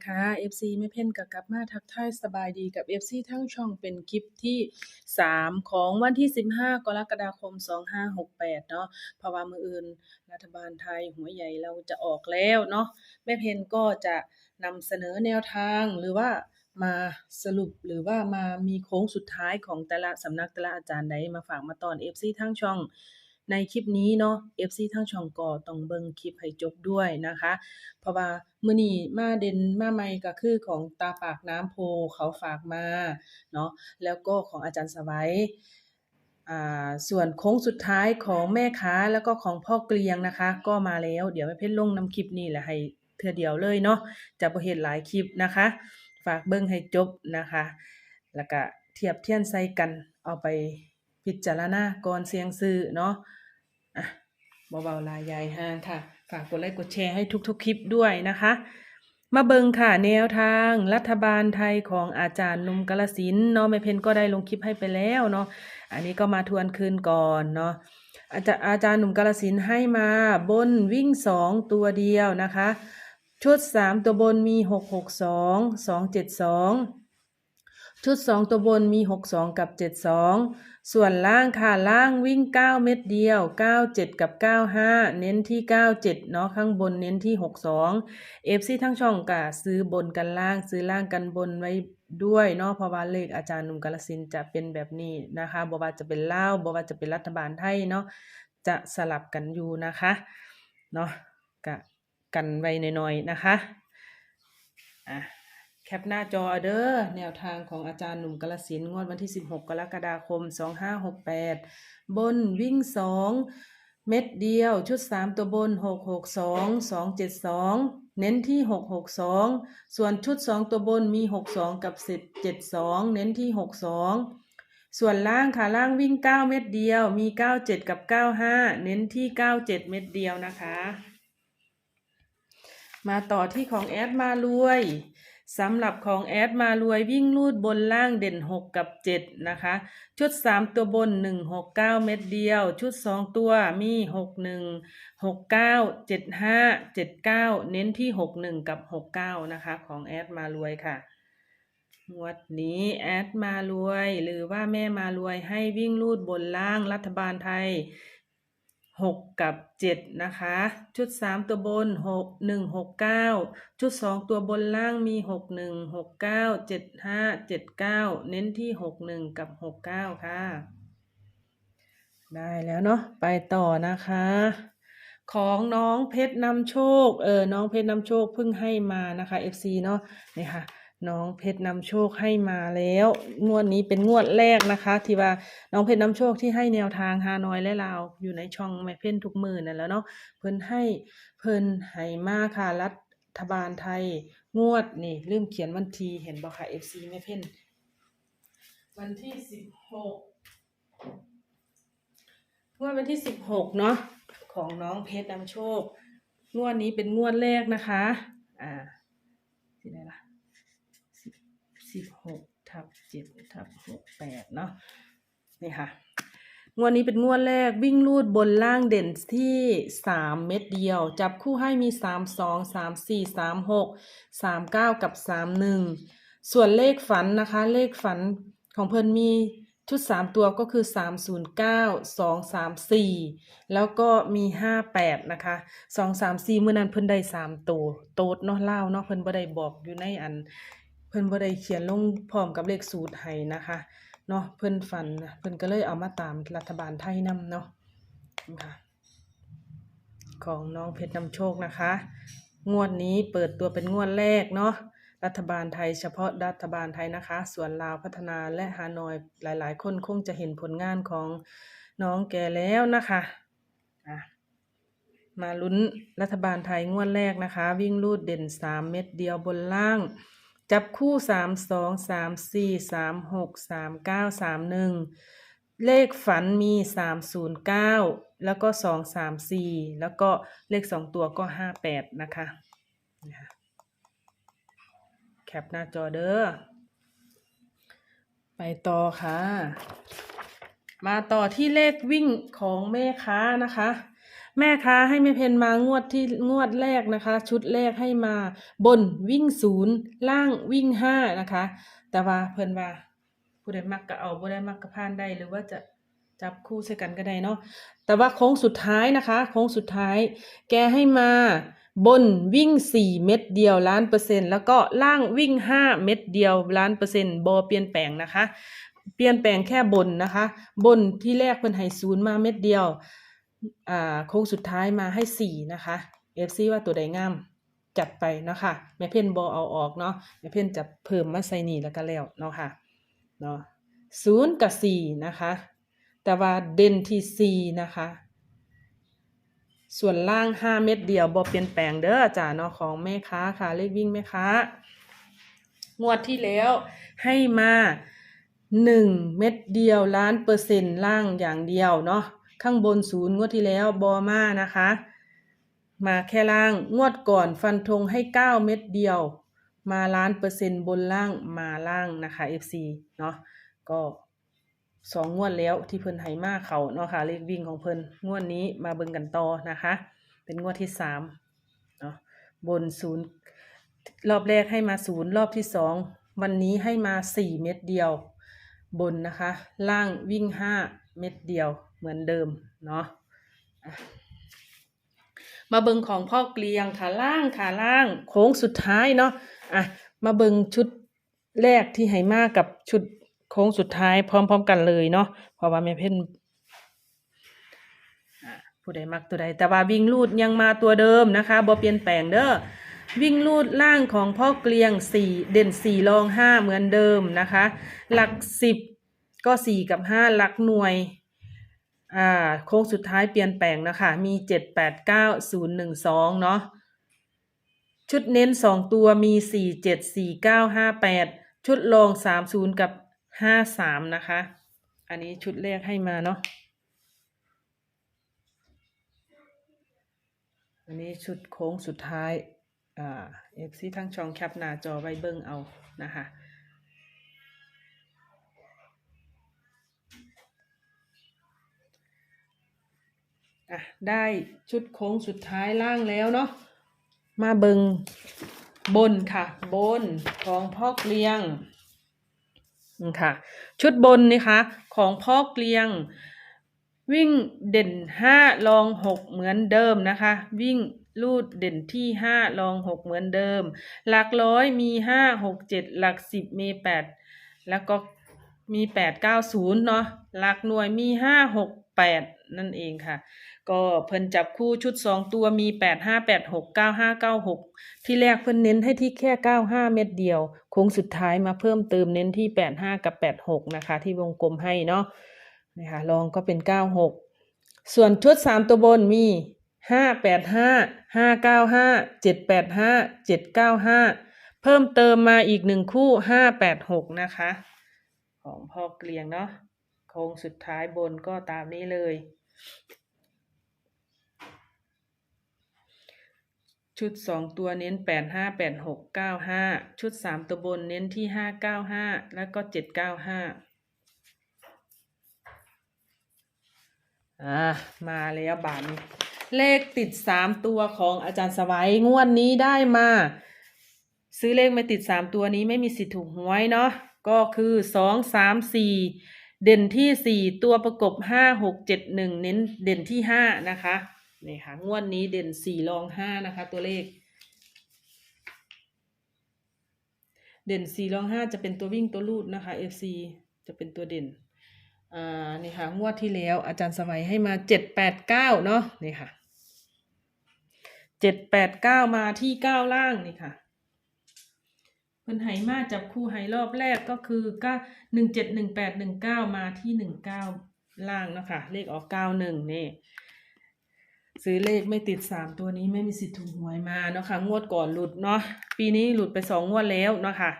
นะคะ FC แม่เพ่นก็กลับมาทักทายสบายดีกับ FC ทั้งช่องเป็นคลิปที่ 3 ของวันที่ 15 กรกฎาคม 2568 เนาะเพราะว่ามืออื่นรัฐบาลไทยหัวใหญ่เราจะออกแล้วเนาะแม่เพ่นก็จะนำเสนอแนวทางหรือว่ามาสรุปหรือว่ามามีโค้งสุดท้ายของแต่ละสำนักแต่ละอาจารย์ใดมาฝากมาตอน FC ทั้งช่อง ในคลิปนี้เนาะ FC ทั้งช่องก็ต้องเบิ่งคลิปให้จบด้วยนะคะ เพราะว่ามื้อนี้มาเด่นมาใหม่ก็คือของตาปากน้ำโพเขาฝากมาเนาะแล้วก็ของอาจารย์สวัยอ่าส่วนโค้งสุดท้ายของแม่ค้าแล้วก็ของพ่อเกลียงนะคะ ก็มาแล้วเดี๋ยวแม่เพชรลงนำคลิปนี้แหละให้เทื่อเดียวเลยเนาะจะบ่เฮ็ดหลายคลิปนะคะ ฝากเบิ่งให้จบนะคะ แล้วก็เทียบเทียนใส่กันเอาไปพิจารณาก่อนเสียงซื้อเนาะ อะเบาๆลายยายห้างค่ะ ฝากกดไลค์กดแชร์ให้ทุกๆ คลิปด้วยนะคะ มาเบิงค่ะแนวทางรัฐบาลไทยของอาจารย์นุ่มกาลสินเนาะแม่เพนก็ได้ลงคลิปให้ไปแล้วเนาะอันนี้ก็มาทวนคืนก่อนเนาะอาจารย์อาจารย์หนุ่มกาลสินให้มาบนวิ่งสองตัวเดียวนะคะ ชุดสามตัวบนมีหกหกสองสองเจ็ดสอง ชุดสองตัวบนมีหกสองกับเจ็ดสองส่วนล่างค่ะล่างวิ่งเก้าเม็ดเดียวเก้าเจ็ดกับเก้าห้าเน้นที่เก้าเจ็ดเนาะข้างบนเน้นที่หกสองเอฟซีทั้งช่องกะซื้อบนกันล่างซื้อล่างกันบนไว้ด้วยเนาะเพราะว่าเลขอาจารย์นุ่มกาลสินจะเป็นแบบนี้นะคะบว่าจะเป็นเลาบว่าจะเป็นรัฐบาลไทยเนาะจะสลับกันอยู่นะคะเนาะกะกันไว้หน่อยๆนะคะอะ แคปหน้าจอเด้อแนวทางของอาจารย์หนุ่มกาลสินงวดวันที่ 16 กรกฎาคม 2568 บนวิ่ง 2 เม็ดเดียวชุด 3 ตัวบน 662 272 เน้นที่ 662 ส่วนชุด 2 ตัวบนมี 62 กับ172 เน้นที่ 62 ส่วนล่างค่ะล่างวิ่ง 9 เม็ดเดียวมี 97 กับ 95 เน้นที่ 97 เม็ดเดียวนะคะ มาต่อที่ของแอดมารวย สำหรับของแอดมารวยวิ่งลูดบนล่างเด่น 6 กับ 7 นะคะ ชุด 3 ตัวบน 1 6 9 เม็ดเดียว ชุด 2 ตัวมี 6 1 6 9 7 5 7 9 เน้นที่ 6 1 กับ 6 9 นะคะ ของแอดมารวยค่ะงวดนี้แอดมารวย หรือว่าแม่มารวยให้วิ่งลูดบนล่างรัฐบาลไทย หกกับเจ็ดนะคะ ชุดสามตัวบนหกหนึ่งหกเก้าชุดสองตัวบนล่างมีหกหนึ่งหกเก้าเจ็ดห้าเจ็ดเก้าเน้นที่หกหนึ่งกับหกเก้าค่ะ ได้แล้วเนาะไปต่อนะคะ ของน้องเพชรนำโชค เออน้องเพชรนำโชคเพิ่งให้มานะคะ FC เนาะนี่ค่ะ น้องเพชรนำโชคให้มาแล้ว งวดนี้เป็นงวดแรกนะคะ ที่ว่าน้องเพชรนำโชคที่ให้แนวทางฮานอยและลาวอยู่ในช่องแม่เพ่นทุกมือนั่นแล้วเนาะเพิ่นให้เพิ่นให้มาค่ะรัฐบาลไทยงวดนี่ลืมเขียนวันทีเห็นบ่ค่ะ FC แม่เพ่นวันที่สิบหกงวดวันที่สิบหกเนาะของน้องเพชรนำโชค งวดนี้เป็นงวดแรกนะคะ อ่าที่ไหนล่ะ สิบหกทับเจ็ดทับหกแปดเนาะนี่ค่ะ งวดนี้เป็นงวดแรกวิ่งลูดบนล่างเด่นที่สามเม็ดเดียว จับคู่ให้มีสามสองสามสี่สามหกสามเก้ากับสามหนึ่งส่วนเลขฝันนะคะ เลขฝันของเพิ่นมีชุดสามตัวก็คือสามศูนย์เก้าสองสามสี่แล้วก็มีห้าแปดนะคะสองสามสี่เมื่อนั้นเพิ่นได้สามตัว โต๊ดเนาะเล่าเนาะเพิ่นบ่ได้บอกอยู่ในอัน เพิ่นบ่ได้เขียนลงพร้อมกับเลขสูตรให้นะคะเนาะเพิ่นฝันนะเพิ่นก็เลยเอามาตามรัฐบาลไทยนํเนาะนะคะของน้องเพชรนำโชคนะคะ งวดนี้เปิดตัวเป็นงวดแรกเนาะรัฐบาลไทยเฉพาะรัฐบาลไทยนะคะ ส่วนลาวพัฒนาและฮานอยหลาย ๆ คนคงจะเห็นผลงานของน้องแกแล้วนะคะอะมาลุ้นรัฐบาลไทยงวดแรกนะคะ วิ่งลูดเด่นสามเม็ดเดียวบนล่าง จับคู่สามสองสามสี่สามหกสามเก้าสามหนึ่งเลขฝันมีสามศูนย์เก้าแล้วก็สองสามสี่แล้วก็เลขสองตัวก็ห้าแปดนะคะนะคะแคปหน้าจอเด้อไปต่อค่ะ มาต่อที่เลขวิ่งของแม่ค้านะคะ แม่ค้าให้แม่เพนมางวดที่งวดแรกนะคะ ชุดแรกให้มาบนวิ่งศูนย์ล่างวิ่งห้านะคะ แต่ว่าเพิ่นว่าผู้ใดมักก็เอาผู้ใดมักก็ผ่านได้หรือว่าจะจับคู่ใส่กันก็ได้เนาะแต่ว่าโค้งสุดท้ายนะคะโค้งสุดท้าย แกให้มาบนวิ่ง 4 เม็ดเดียวล้านเปอร์เซ็นต์แล้วก็ล่างวิ่ง 5 เม็ดเดียวล้านเปอร์เซ็นต์บอเปลี่ยนแปลงนะคะ เปลี่ยนแปลงแค่บนนะคะ บนที่แรกเพิ่นให้ศูนย์มาเม็ดเดียว โค้งสุดท้ายมาให้สี่นะคะ FC ว่าตัวใดงามจัดไปเนาะค่ะแม่เพ่นบอเอาออกเนาะแม่เพ่นจะเพิ่มมาใส่นี่แล้วก็แล้วเนาะค่ะเนาะศูนย์กับสี่นะคะ แต่ว่าเด่นที่สี่นะคะ ส่วนล่างห้าเม็ดเดียวบอเปลี่ยนแปลงเด้อจ้าเนาะของแม่ค้าค่ะ เลขวิ่งแม่ค้างวดที่แล้วให้มาหนึ่งเม็ดเดียวล้านเปอร์เซ็นต์ล่างอย่างเดียวเนาะ ข้างบนศูนย์งวดที่แล้วบอมานะคะ มาแค่ล่างงวดก่อนฟันธงให้เก้าเม็ดเดียว มาล้านเปอร์เซ็นต์บนล่างมาล่างนะคะ FC เนาะก็สองงวดแล้วที่เพิ่นให้มาเขาเนาะค่ะเลขวิ่งของเพิ่นงวดนี้มาเบิ่งกันต่อนะคะ เป็นงวดที่สามเนาะบนศูนย์รอบแรกให้มาศูนย์รอบที่สองวันนี้ให้มาสี่เม็ดเดียว บนนะคะ ล่างวิ่งห้าเม็ดเดียว เหมือนเดิมเนาะมาเบิงของพ่อเกลียงขาล่างขาล่างโค้งสุดท้ายเนาะอะมาเบิงชุดแรกที่ให้มากับชุดโค้งสุดท้ายพร้อม ๆ กันเลยเนาะเพราะว่าแม่เพ่นผู้ใดมักตัวใดแต่ว่าวิ่งลูดยังมาตัวเดิมนะคะบ่เปลี่ยนแปลงเด้อวิ่งลูดล่างของพ่อเกลียงสี่เด่นสี่รองห้าเหมือนเดิมนะคะ หลักสิบก็สี่กับห้าหลักหน่วย อ่าโค้งสุดท้ายเปลี่ยนแปลงนะคะ มีเจ็ดแปดเก้าศูนย์หนึ่งสองเนาะชุดเน้นสองตัวมีสี่เจ็ดสี่เก้าห้าแปดชุดรองสามศูนย์กับห้าสามนะคะ อันนี้ชุดแรกให้มาเนาะอันนี้ชุดโค้งสุดท้ายอ่าเอฟซีทั้งช่องแคปหน้าจอไว้เบิ้งเอานะคะ อะได้ชุดโค้งสุดท้ายล่างแล้วเนาะมาเบิงบนค่ะ บนของพ่อเกลียงค่ะ ชุดบนนี่คะของพ่อเกลียง วิ่งเด่นห้ารองหกเหมือนเดิมนะคะ วิ่งลูดเด่นที่ห้ารองหกเหมือนเดิม หลักร้อยมีห้าหกเจ็ดหลักสิบมีแปดแล้วก็มีแปดเก้าศูนย์เนาะหลักหน่วยมีห้าหก แปดนั่นเองค่ะ ก็เพิ่นจับคู่ชุดสองตัวมีแปดห้าแปดหกเก้าห้าเก้าหกที่แรกเพิ่นเน้นให้ที่แค่เก้าห้าเม็ดเดียวโค้งสุดท้ายมาเพิ่มเติมเน้นที่แปดห้ากับแปดหกนะคะ ที่วงกลมให้เนาะนะคะลองก็เป็นเก้าหกส่วนชุดสามตัวบนมีห้าแปดห้าห้าเก้าห้าเจ็ดแปดห้าเจ็ดเก้าห้าเพิ่มเติมมาอีกหนึ่งคู่ห้าแปดหกนะคะ ของพ่อเกลียงเนาะ โค้งสุดท้ายบนก็ตามนี้เลย ชุดสองตัวเน้นแปดห้าแปดหกเก้าห้าชุดสามตัวบนเน้นที่ห้าเก้าห้าแล้วก็เจ็ดเก้าห้าอ่า มาแล้วบาทนี้ เลขติดสามตัวของอาจารย์สวัยงวดนี้ได้มาซื้อเลขไม่ติดสามตัวนี้ไม่มีสิทธิ์ถูกหวยเนาะก็คือสองสามสี่ เด่นที่สี่ตัวประกบห้าหกเจ็ดหนึ่งเน้นเด่นที่ห้านะคะนี่ค่ะงวดนี้เด่นสี่รองห้านะคะ ตัวเลข เด่นสี่รองห้าจะเป็นตัววิ่งตัวลูดนะคะ FC จะเป็นตัวเด่นอ่านี่ค่ะงวดที่แล้ว อาจารย์สมัยให้มาเจ็ดแปดเก้าเนาะนี่ค่ะเจ็ดแปดเก้ามาที่เก้าล่างนี่ค่ะ พิ่นไหมาจับคู่ไหรอบแรกก็คือก้าหนึ่งเจ็ดหนึ่งแปดหนึ่งเก้ามาที่หนึ่งเก้าล่างนะคะเลขออกเก้าหนึ่งนี่ซื้อเลขไม่ติดสามตัวนี้ไม่มีสิทธิ์ถูกหวยมาเนาะค่ะงวดก่อนหลุดเนาะปีนี้หลุดไปสองงวดแล้วเนาะค่ะ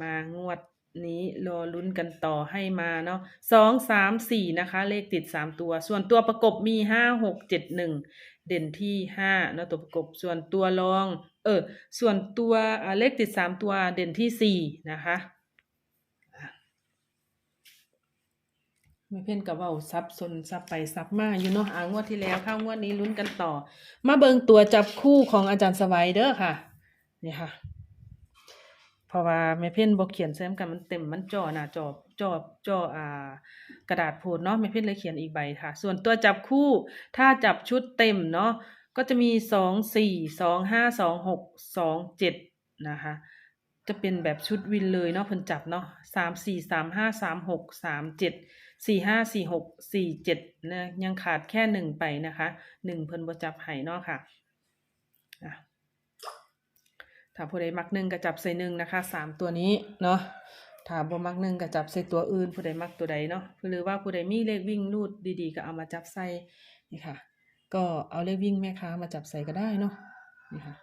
มางวดนี้รอลุ้นกันต่อให้มาเนาะสองสามสี่นะคะ เลขติดสามตัว ส่วนตัวประกบมีห้าหกเจ็ดหนึ่งเด่นที่ห้าเนาะตัวประกบส่วนตัวรอง เออ ส่วนตัวเลขติดสามตัวเด่นที่สี่นะคะไม่เพ่นกับว่าซับซนซับไปซับมาอยู่เนาะอ่างวดที่แล้วข้างวดนี้ลุ้นกันต่อ มาเบิงตัวจับคู่ของอาจารย์สวัยเด้อค่ะนี่ค่ะ เพราะว่าแม่เพ่นบ่เขียนแซมกันมันเต็มมันจ่อหน้าจอจอจออ่ากระดาษโพดเนาะแม่เพ่นเลยเขียนอีกใบค่ะ ส่วนตัวจับคู่ถ้าจับชุดเต็มเนาะ ก็จะมีสองสี่สองห้าสองหกสองเจ็ดนะคะ จะเป็นแบบชุดวินเลยเนาะเพิ่นจับเนาะสามสี่สามห้าสามหกสามเจ็ดสี่ห้าสี่หกสี่เจ็ดนะยังขาดแค่หนึ่งไปนะคะหนึ่งเพิ่นบ่จับให้เนาะค่ะอะถ้าผู้ใดมักหนึ่งก็จับใส่หนึ่งนะคะสามตัวนี้เนาะถ้าบ่มักหนึ่งก็จับใส่ตัวอื่นผู้ใดมักตัวใดเนาะหรือว่าผู้ใดมีเลขวิ่งรูดดีๆ ก็เอามาจับใส่นี่ค่ะ ก็เอาเลขวิ่งแม่ค้ามาจับใส่ก็ได้เนาะนี่ค่ะ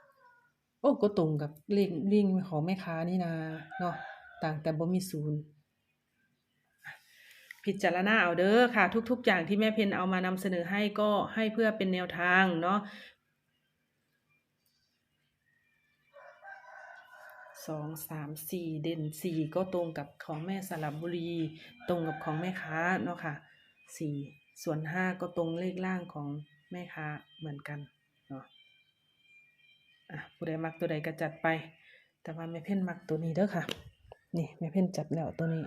โอ้ก็ตรงกับเลขวิ่งของแม่ค้านี่นาเนาะต่างแต่บ่มีศูนย์พิจารณาเอาเด้อค่ะ ทุก ๆ อย่างที่แม่เพนเอามานำเสนอให้ก็ให้เพื่อเป็นแนวทางเนาะสองสามสี่เด่นสี่ก็ตรงกับของแม่สลับบุรี ตรงกับของแม่ค้าเนาะค่ะสี่ส่วนห้าก็ตรงเลขล่างของ แม่ค้าเหมือนกันเนาะอะผู้ใดมักตัวใดก็จัดไป แต่ว่าแม่เพ่นมักตัวนี้เด้อค่ะ นี่แม่เพ่นจับแล้วตัวนี้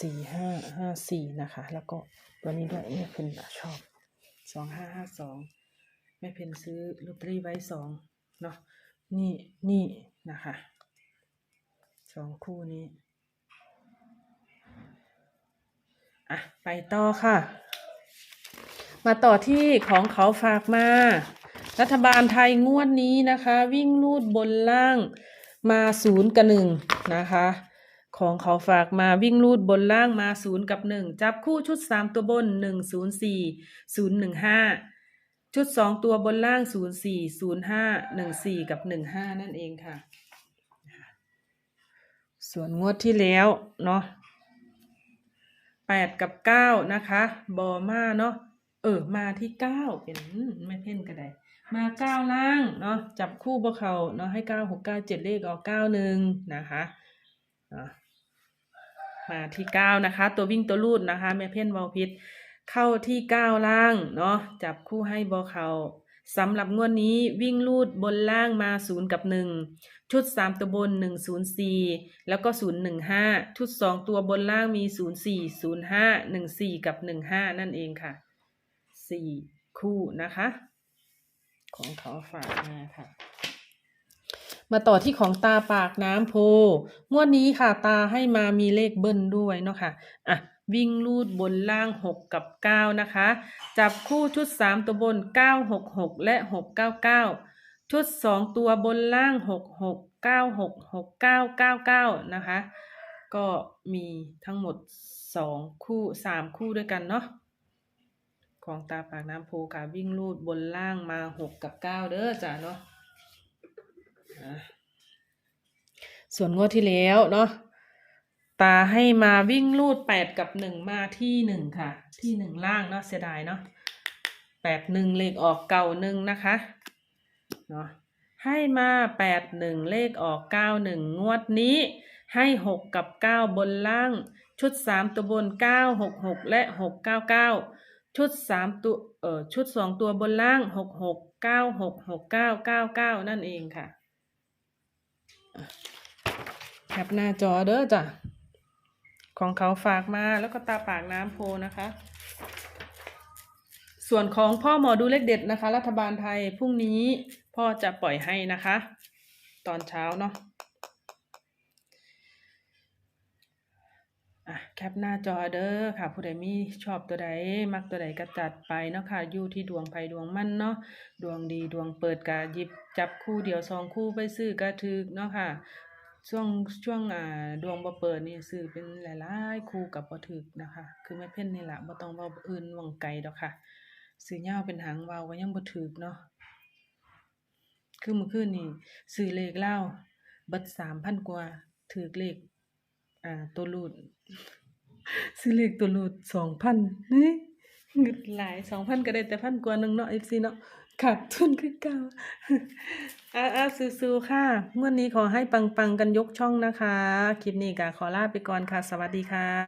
สี่ห้าห้าสี่นะคะ แล้วก็ตัวนี้ด้วยแม่เพ่นชอบสองห้าห้าสองแม่เพ่นซื้อลอตเตอรี่ไว้สองเนาะนี่นี่นะคะสองคู่นี้ อะ ไปต่อค่ะ มาต่อที่ของเขาฝากมา รัฐบาลไทยงวดนี้นะคะ วิ่งลูดบนล่างมาศูนย์กับหนึ่งนะคะ ของเขาฝากมาวิ่งลูดบนล่างมาศูนย์กับหนึ่งจับคู่ชุดสามตัวบนหนึ่งศูนย์สี่ศูนย์หนึ่งห้าชุดสองตัวบนล่างศูนย์สี่ศูนย์ห้าหนึ่งสี่กับหนึ่งห้านั่นเองค่ะ ส่วนงวดที่แล้วเนาะแปดกับเก้านะคะ บอมาเนาะ ออ มาที่เก้าเป็นอืมไม่เพ่นก็ได้มาเก้าล่างเนาะจับคู่บวเขาเนาะให้เก้าหกเก้าเจ็ดเลขออกเก้าหนึ่งนะคะมาที่เก้านะคะ ตัววิ่งตัวลูดนะคะแม่เพ่นวอลพิษเข้าที่เก้าล่างเนาะจับคู่ให้บอเขาสำหรับงวดนี้วิ่งลูดบนล่างมาศูนย์กับหนึ่งชุดสามตัวบนหนึ่งศูนย์สี่แล้วก็ศูนย์หนึ่งห้าชุดสองตัวบนล่างมีศูนย์สี่ศูนย์ห้าหนึ่งสี่กับหนึ่งห้านั่นเองค่ะ สี่คู่นะคะ ของเขาฝากมาค่ะมาต่อที่ของตาปากน้ำโพ งวดนี้ค่ะ ตาให้มามีเลขเบิ้ลด้วยเนาะค่ะ อะ วิ่งลูดบนล่างหกกับเก้านะคะ จับคู่ชุดสามตัวบนเก้าหกหกและหกเก้าเก้าชุดสองตัวบนล่างหกหกเก้าหกหกเก้าเก้าเก้านะคะ ก็มีทั้งหมดสองคู่สามคู่ด้วยกันเนาะ ของตาปากน้ำโพค่ะวิ่งลูดบนล่างมาหกกับเก้าเด้อจ้ะเนาะอะส่วนงวดที่แล้วเนาะตาให้มาวิ่งลูดแปดกับหนึ่งมาที่หนึ่งค่ะ ที่หนึ่งล่างเนาะเสียดายเนาะแปดหนึ่งเลขออกเก่าหนึ่งนะคะเนาะให้มาแปดหนึ่งเลขออกเก้าหนึ่งงวดนี้ให้หกกับเก้าบนล่าง ชุดสามตัวบนเก้าหกหกและหกเก้าเก้า ชุดสามตัวเอ่อชุดสองตัวบนล่างหกหกเก้าหกหกเก้าเก้าเก้านั่นเองค่ะอะแคปหน้าจอเด้อจ้ะ ของเขาฝากมาแล้วก็ตาปากน้ำโพนะคะ ส่วนของพ่อหมอดูเลขเด็ดนะคะ รัฐบาลไทยพรุ่งนี้พ่อจะปล่อยให้นะคะ ตอนเช้าเนาะ อะแคปหน้าจอเด้อค่ะ ผู้ใดมีชอบตัวใด มักตัวใดก็จัดไปเนาะค่ะอยู่ที่ดวงไผดวงมั่นเนาะดวงดีดวงเปิดกาหยิบจับคู่เดียวสองคู่ไปซื้อกระถึกเนาะค่ะ ช่วงช่วงอ่าดวงบ่เปิดนี่ซื้อเป็นหลายๆคู่กับบ่ถึกนะคะ คือไม่เพ่นนี่แหละบ่ต้องเว้าอื่นวังไกลดอกค่ะซื้อยาเป็นหางวาวก็ยังบ่ถึกเนาะคือเมื่อคืนนี่ซื้อเลขเล่าวเบิด3,000กว่าถึกเลข อ่า ตัวรูดซื้อเลขตัวรูดสองพันนี่เงินหลายสองพันก็ได้แต่พันกว่านึงเนาะเอฟซีเนาะขาดทุนคือเก่าอ่าอ่าสู้ๆค่ะงวดนี้ขอให้ปังๆกันยกช่องนะคะ คลิปนี้ก็ขอลาไปก่อนค่ะ สวัสดีค่ะ